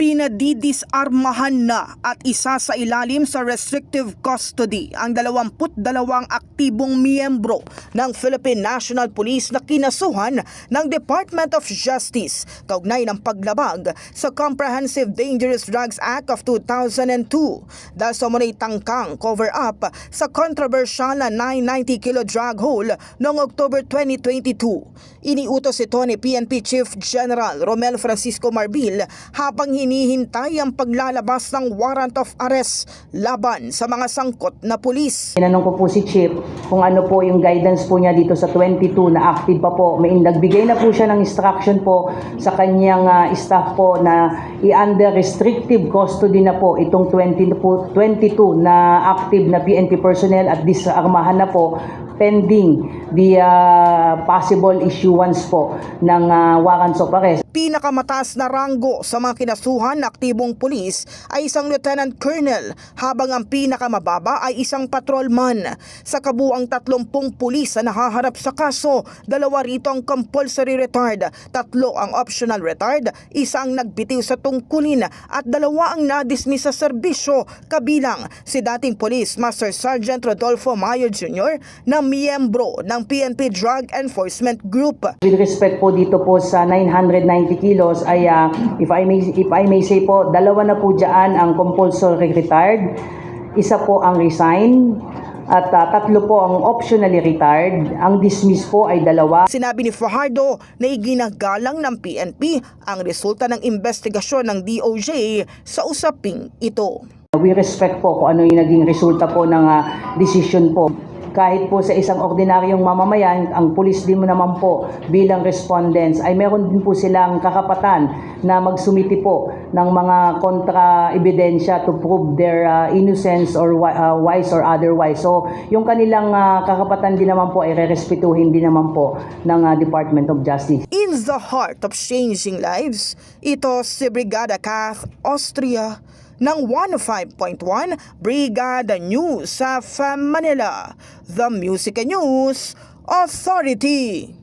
Pinadidisarmahan na at isa sa ilalim sa restrictive custody ang 22 aktibong miyembro ng Philippine National Police na kinasuhan ng Department of Justice kaugnay ng paglabag sa Comprehensive Dangerous Drugs Act of 2002 dahil sa munay tangkang cover-up sa controversial na 990 kilo drug haul noong October 2022. Iniutos ito ni PNP Chief General Romel Francisco Marbil habang hinihintay ang paglalabas ng warrant of arrest laban sa mga sangkot na pulis. Tinanong ko po si Chief kung ano po yung guidance po niya dito sa 22 na active pa po. May nagbigay na po siya ng instruction po sa kanyang ah, staff po na i-under restrictive custody na po itong 20 po, 22 na active na PNP personnel at disarmahan na po pending the ah, possible issuance po ng ah, warrants of. Pinakamataas na ranggo sa mga kinasuhan na aktibong pulis ay isang lieutenant colonel habang ang pinakamababa ay isang patrolman. Sa kabuang 30 pulis na nahaharap sa kaso, dalawa rito ang compulsory retired, tatlo ang optional retired, isa ang nagbitiw sa tungkulin at dalawa ang nadismiss sa serbisyo kabilang si dating Police Master Sergeant Rodolfo Mayo Jr. na miyembro ng PNP Drug Enforcement Group. With respect po dito po sa 990 kilos ay ah, if I may if I may say po dalawa na po diyan ang compulsory retired, isa po ang resign at ah, tatlo po ang optionally retired. Ang dismiss po ay dalawa. Sinabi ni Fajardo na iginagalang ng PNP ang resulta ng investigasyon ng DOJ sa usaping ito. We respect po kung ano yung naging resulta po ng ah, decision po. Kahit po sa isang ordinaryong mamamayan, ang pulis din mo naman po bilang respondents ay meron din po silang kakapatan na magsumiti po ng mga kontra-ebidensya to prove their ah, innocence or ah, wise or otherwise. So, yung kanilang ah, kakapatan din naman po ay rerespetuhin din naman po ng ah, Department of Justice. In the heart of changing lives, ito si Brigada Kath Austria ng 105.1 Brigada News sa Manila, The Music News Authority.